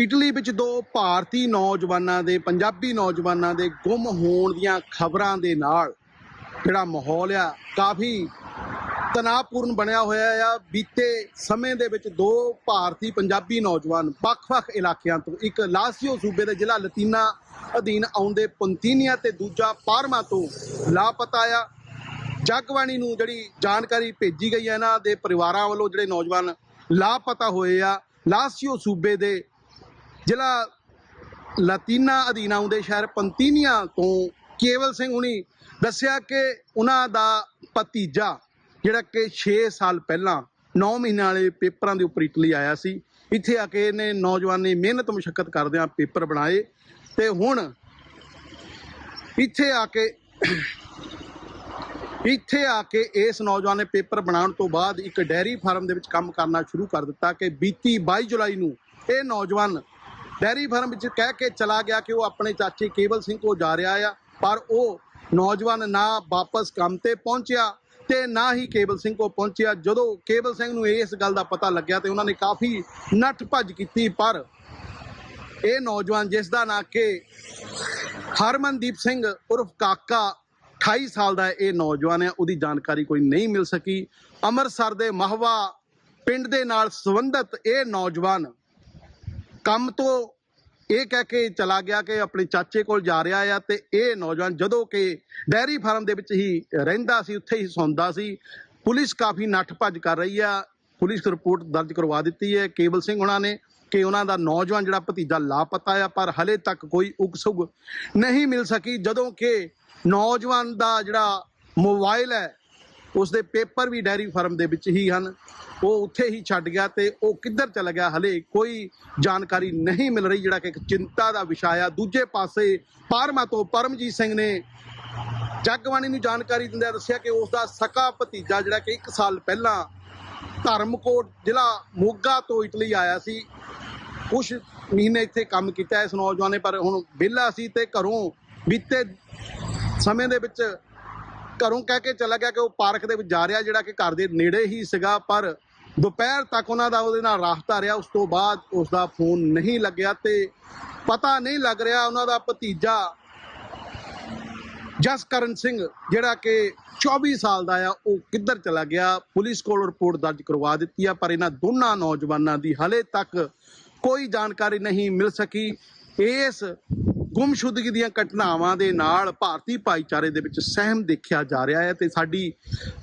Italy ਵਿੱਚ ਦੋ ਭਾਰਤੀ ਨੌਜਵਾਨਾਂ ਦੇ, ਪੰਜਾਬੀ ਨੌਜਵਾਨਾਂ ਦੇ ਗੁੰਮ ਹੋਣ ਦੀਆਂ ਖਬਰਾਂ ਦੇ ਨਾਲ ਜਿਹੜਾ ਮਾਹੌਲ ਆ, ਕਾਫੀ ਤਣਾਅਪੂਰਨ ਬਣਿਆ ਹੋਇਆ ਆ। ਬੀਤੇ ਸਮੇਂ ਦੇ ਵਿੱਚ ਦੋ ਭਾਰਤੀ ਪੰਜਾਬੀ ਨੌਜਵਾਨ ਵੱਖ-ਵੱਖ ਇਲਾਕਿਆਂ ਤੋਂ, ਇੱਕ ਲਾਸੀਓ ਸੂਬੇ ਦੇ ਜ਼ਿਲ੍ਹਾ ਲਤੀਨਾ ਅਧੀਨ ਆਉਂਦੇ ਪੰਤੀਨੀਆ ਤੇ ਦੂਜਾ ਪਾਰਮਾ ਤੋਂ ਲਾਪਤਾ ਆ। ਜਗਵਾਣੀ ਨੂੰ ਜਿਹੜੀ ਜਾਣਕਾਰੀ ਭੇਜੀ ਗਈ ਹੈ ਇਹਨਾਂ ਦੇ ਪਰਿਵਾਰਾਂ ਵੱਲੋਂ ਜਿਹੜੇ ਨੌਜਵਾਨ ਲਾਪਤਾ ਹੋਏ ਆ, ਲਾਸੀਓ ਸੂਬੇ ਦੇ ਜ਼ਿਲ੍ਹਾ ਲਾਤੀਨਾ ਅਧੀਨ ਆਉਂਦੇ ਸ਼ਹਿਰ ਪੰਤੀਨੀਆ ਤੋਂ ਕੇਵਲ ਸਿੰਘ ਹੁਣੀ ਦੱਸਿਆ ਕਿ ਉਹਨਾਂ ਦਾ ਭਤੀਜਾ ਜਿਹੜਾ ਕਿ 6 ਸਾਲ ਪਹਿਲਾਂ 9 ਮਹੀਨਿਆਂ ਵਾਲੇ ਪੇਪਰਾਂ ਦੇ ਉੱਪਰ ਇਟਲੀ ਆਇਆ ਸੀ। ਇੱਥੇ ਆ ਕੇ ਇਹਨੇ ਨੌਜਵਾਨ ਨੇ ਮਿਹਨਤ ਮੁਸ਼ਕਲ ਕਰਦਿਆਂ ਪੇਪਰ ਬਣਾਏ ਤੇ ਹੁਣ ਇੱਥੇ ਆ ਕੇ ਇੱਥੇ ਆ ਕੇ ਇਸ ਨੌਜਵਾਨ ਨੇ ਪੇਪਰ ਬਣਾਉਣ ਤੋਂ ਬਾਅਦ ਇੱਕ ਡੈਰੀ ਫਾਰਮ ਦੇ ਵਿੱਚ ਕੰਮ ਕਰਨਾ ਸ਼ੁਰੂ ਕਰ ਦਿੱਤਾ ਕਿ ਬੀਤੀ 22 ਜੁਲਾਈ ਨੂੰ ਇਹ ਨੌਜਵਾਨ ਡੈਰੀ ਫਾਰਮ ਵਿੱਚ ਕਹਿ ਕੇ ਚਲਾ ਗਿਆ ਕਿ ਉਹ ਆਪਣੇ ਚਾਚੇ ਕੇਵਲ ਸਿੰਘ ਕੋਲ ਜਾ ਰਿਹਾ ਆ, ਪਰ ਉਹ ਨੌਜਵਾਨ ਨਾ ਵਾਪਸ ਕੰਮ ਤੇ ਪਹੁੰਚਿਆ ਤੇ ਨਾ ਹੀ ਕੇਵਲ ਸਿੰਘ ਕੋਲ ਪਹੁੰਚਿਆ। ਜਦੋਂ ਕੇਵਲ ਸਿੰਘ ਨੂੰ ਇਸ ਗੱਲ ਦਾ ਪਤਾ ਲੱਗਿਆ ਤੇ ਉਹਨਾਂ ਨੇ ਕਾਫੀ ਨੱਠ ਭੱਜ ਕੀਤੀ, ਪਰ ਇਹ ਨੌਜਵਾਨ ਜਿਸ ਦਾ ਨਾਂ ਕਿ ਹਰਮਨਦੀਪ ਸਿੰਘ ਉਰਫ ਕਾਕਾ 28 ਸਾਲ ਦਾ ਇਹ ਨੌਜਵਾਨ ਹੈ, ਉਹਦੀ ਜਾਣਕਾਰੀ ਕੋਈ ਨਹੀਂ ਮਿਲ ਸਕੀ। ਅੰਮ੍ਰਿਤਸਰ ਦੇ ਮਹਵਾ ਪਿੰਡ ਦੇ ਨਾਲ ਸੰਬੰਧਿਤ ਇਹ ਨੌਜਵਾਨ ਕੰਮ ਤੋਂ ਇਹ ਕਹਿ ਕੇ ਚਲਾ ਗਿਆ ਕਿ ਆਪਣੇ ਚਾਚੇ ਕੋਲ ਜਾ ਰਿਹਾ ਆ ਤੇ ਇਹ ਨੌਜਵਾਨ ਜਦੋਂ ਕਿ ਡੈਰੀ ਫਾਰਮ ਦੇ ਵਿੱਚ ਹੀ ਰਹਿੰਦਾ ਸੀ, ਉੱਥੇ ਹੀ ਸੌਂਦਾ ਸੀ, ਪੁਲਿਸ ਕਾਫੀ ਨੱਠ ਭੱਜ ਕਰ ਰਹੀ ਆ। ਪੁਲਿਸ ਰਿਪੋਰਟ ਦਰਜ ਕਰਵਾ ਦਿੱਤੀ ਹੈ। ਕੇਵਲ ਸਿੰਘ ਉਹਨਾਂ ਨੇ ਕਿ ਉਹਨਾਂ ਦਾ ਨੌਜਵਾਨ ਜਿਹੜਾ ਭਤੀਜਾ ਲਾਪਤਾ ਆ, ਪਰ ਹਲੇ ਤੱਕ ਕੋਈ ਉਗਸੁਗ ਨਹੀਂ ਮਿਲ ਸਕੀ। ਜਦੋਂ ਕਿ ਨੌਜਵਾਨ ਦਾ ਜਿਹੜਾ ਮੋਬਾਈਲ ਹੈ ਉਸ ਦੇ ਪੇਪਰ ਵੀ ਡੈਰੀ ਫਾਰਮ ਦੇ ਵਿੱਚ ਹੀ ਹਨ। ਉਹ ਉੱਥੇ ਹੀ ਛੱਡ ਗਿਆ ਤੇ ਉਹ ਕਿੱਧਰ ਚਲਾ ਗਿਆ? ਹਲੇ ਕੋਈ ਜਾਣਕਾਰੀ ਨਹੀਂ ਮਿਲ ਰਹੀ, ਜਿਹੜਾ ਕਿ ਇੱਕ ਚਿੰਤਾ ਦਾ ਵਿਸ਼ਾ ਆ। ਦੂਜੇ ਪਾਸੇ ਪਾਰਮਾ ਤੋਂ ਪਰਮਜੀਤ ਸਿੰਘ ਨੇ ਜਗਬਾਣੀ ਨੂੰ ਜਾਣਕਾਰੀ ਦਿੰਦਿਆਂ ਦੱਸਿਆ ਕਿ ਉਸ ਦਾ ਸਕਾ ਭਤੀਜਾ, ਜਿਹੜਾ ਕਿ 1 ਸਾਲ ਪਹਿਲਾਂ ਧਰਮਕੋਟ ਜ਼ਿਲ੍ਹਾ ਮੋਗਾ ਤੋਂ ਇਟਲੀ ਆਇਆ ਸੀ ਕੁਝ ਮਹੀਨੇ ਇੱਥੇ ਕੰਮ ਕੀਤਾ ਇਸ ਨੌਜਵਾਨ ਨੇ ਪਰ ਹੁਣ ਵਿਹਲਾ ਸੀ ਤੇ ਘਰੋਂ ਬੀਤੇ ਸਮੇਂ ਦੇ ਵਿੱਚ ਘਰੋਂ ਕਹਿ ਕੇ ਚਲਾ ਗਿਆ ਕਿ ਉਹ ਪਾਰਕ ਦੇ ਵਿੱਚ ਜਾ ਰਿਹਾ, ਜਿਹੜਾ ਕਿ ਘਰ ਦੇ ਨੇੜੇ ਹੀ ਸੀਗਾ, ਪਰ ਦੁਪਹਿਰ ਤੱਕ ਉਹਨਾਂ ਦਾ ਉਹਦੇ ਨਾਲ ਰਾਬਤਾ ਰਿਹਾ। ਉਸ ਤੋਂ ਬਾਅਦ ਉਸ ਦਾ ਫੋਨ ਨਹੀਂ ਲੱਗਿਆ ਤੇ ਪਤਾ ਨਹੀਂ ਲੱਗ ਰਿਹਾ ਉਹਨਾਂ ਦਾ ਭਤੀਜਾ ਜਸਕਰਨ ਸਿੰਘ, ਜਿਹੜਾ ਕਿ 24 ਸਾਲ ਦਾ ਆ, ਉਹ ਕਿੱਧਰ ਚਲਾ ਗਿਆ? ਪੁਲਿਸ ਕੋਲ ਰਿਪੋਰਟ ਦਰਜ ਕਰਵਾ ਦਿੱਤੀ ਆ, ਪਰ ਇਹਨਾਂ ਦੋਨਾਂ ਨੌਜਵਾਨਾਂ ਦੀ ਹਲੇ ਤੱਕ ਕੋਈ ਜਾਣਕਾਰੀ ਨਹੀਂ ਮਿਲ ਸਕੀ। ਇਸ ਗੁੰਮਸ਼ੁਦਗੀ ਦੀਆਂ ਘਟਨਾਵਾਂ ਦੇ ਨਾਲ ਭਾਰਤੀ ਭਾਈਚਾਰੇ ਦੇ ਵਿੱਚ ਸਹਿਮ ਦੇਖਿਆ ਜਾ ਰਿਹਾ ਹੈ ਤੇ ਸਾਡੀ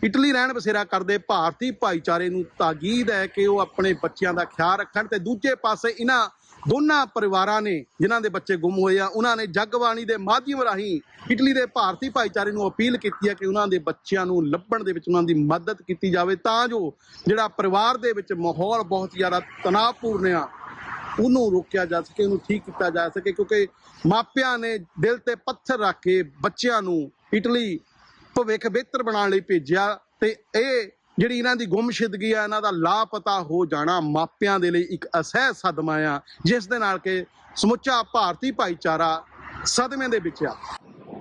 ਇਟਲੀ ਰਹਿਣ ਬਸੇਰਾ ਕਰਦੇ ਭਾਰਤੀ ਭਾਈਚਾਰੇ ਨੂੰ ਤਾਕੀਦ ਹੈ ਕਿ ਉਹ ਆਪਣੇ ਬੱਚਿਆਂ ਦਾ ਖਿਆਲ ਰੱਖਣ ਤੇ ਦੂਜੇ ਪਾਸੇ ਇਹਨਾਂ ਦੋਨਾਂ ਪਰਿਵਾਰਾਂ ਨੇ, ਜਿਨ੍ਹਾਂ ਦੇ ਬੱਚੇ ਗੁੰਮ ਹੋਏ ਆ, ਉਹਨਾਂ ਨੇ ਜਗਬਾਣੀ ਦੇ ਮਾਧਿਅਮ ਰਾਹੀਂ ਇਟਲੀ ਦੇ ਭਾਰਤੀ ਭਾਈਚਾਰੇ ਨੂੰ ਅਪੀਲ ਕੀਤੀ ਹੈ ਕਿ ਉਹਨਾਂ ਦੇ ਬੱਚਿਆਂ ਨੂੰ ਲੱਭਣ ਦੇ ਵਿੱਚ ਉਹਨਾਂ ਦੀ ਮਦਦ ਕੀਤੀ ਜਾਵੇ ਤਾਂ ਜੋ ਜਿਹੜਾ ਪਰਿਵਾਰ ਦੇ ਵਿੱਚ ਮਾਹੌਲ ਬਹੁਤ ਜ਼ਿਆਦਾ ਤਣਾਅਪੂਰਨ ਆ ਉਹਨੂੰ ਰੋਕਿਆ ਜਾ ਸਕੇ, ਉਹਨੂੰ ਠੀਕ ਕੀਤਾ ਜਾ ਸਕੇ, ਕਿਉਂਕਿ ਮਾਪਿਆਂ ਨੇ ਦਿਲ ਤੇ ਪੱਥਰ ਰੱਖ ਕੇ ਬੱਚਿਆਂ ਨੂੰ ਇਟਲੀ ਭਵਿੱਖ ਬਿਹਤਰ ਬਣਾਉਣ ਲਈ ਭੇਜਿਆ ਤੇ ਇਹ ਜਿਹੜੀ ਇਹਨਾਂ ਦੀ ਗੁੰਮਸ਼ੁਦਗੀ ਆ, ਇਹਨਾਂ ਦਾ ਲਾਪਤਾ ਹੋ ਜਾਣਾ ਮਾਪਿਆਂ ਦੇ ਲਈ ਇੱਕ ਅਸਹਿ ਸਦਮਾ ਆ, ਜਿਸ ਦੇ ਨਾਲ ਕਿ ਸਮੁੱਚਾ ਭਾਰਤੀ ਭਾਈਚਾਰਾ ਸਦਮੇ ਦੇ ਵਿੱਚ ਆ।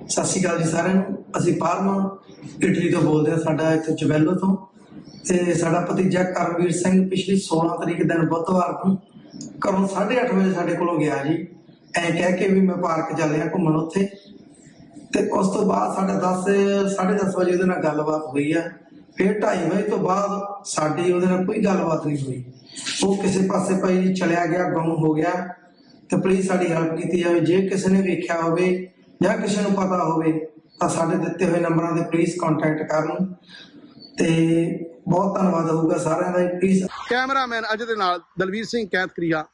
ਸਤਿ ਸ਼੍ਰੀ ਅਕਾਲ ਜੀ ਸਾਰਿਆਂ ਨੂੰ। ਅਸੀਂ ਪਾਰਮਾ, ਇਟਲੀ ਤੋਂ ਬੋਲਦੇ ਹਾਂ ਸਾਡਾ ਇੱਥੇ ਜਵੈਲੋ ਤੋਂ। ਤੇ ਸਾਡਾ ਭਤੀਜਾ ਕਰਮਵੀਰ ਸਿੰਘ ਪਿਛਲੀ 16 ਤਰੀਕ ਦਿਨ ਬੁੱਧਵਾਰ ਨੂੰ ਘਰੋਂ 8:30 ਵਜੇ ਸਾਡੇ ਕੋਲੋਂ ਗਿਆ ਜੀ। ਐਂ ਕਹਿ ਕੇ ਵੀ ਮੈਂ ਪਾਰਕ ਚੱਲਿਆ ਘੁੰਮਣ ਉੱਥੇ। ਤੇ ਉਸ ਤੋਂ ਬਾਅਦ ਸਾਡਾ 10 10:30 ਵਜੇ ਉਹਦੇ ਨਾਲ ਗੱਲਬਾਤ ਹੋਈ ਆ। ਫਿਰ 2:30 ਵਜੇ ਤੋਂ ਬਾਅਦ ਸਾਡੀ ਉਹਦੇ ਨਾਲ ਕੋਈ ਗੱਲਬਾਤ ਨਹੀਂ ਹੋਈ। ਉਹ ਕਿਸੇ ਪਾਸੇ ਭਾਈ ਜੀ ਚਲਿਆ ਗਿਆ, ਗੁੰਮ ਹੋ ਗਿਆ। ਤੇ ਪਲੀਜ਼ ਸਾਡੀ ਹੈਲਪ ਕੀਤੀ ਜਾਵੇ। ਜੇ ਕਿਸੇ ਨੇ ਵੇਖਿਆ ਹੋਵੇ ਜਾਂ ਕਿਸੇ ਨੂੰ ਪਤਾ ਹੋਵੇ, ਤਾਂ ਸਾਡੇ ਦਿੱਤੇ ਹੋਏ ਨੰਬਰਾਂ ਤੇ ਪਲੀਜ਼ ਕੰਟੈਕਟ ਕਰਨ। ਤੇ ਬਹੁਤ ਧੰਨਵਾਦ ਹੋਊਗਾ ਸਾਰਿਆਂ ਦਾ ਪਲੀਜ਼ ਕੈਮਰਾਮੈਨ ਅਜੇ ਦੇ ਨਾਲ ਦਲਵੀਰ ਸਿੰਘ ਕੈਂਤਕਰੀਆ।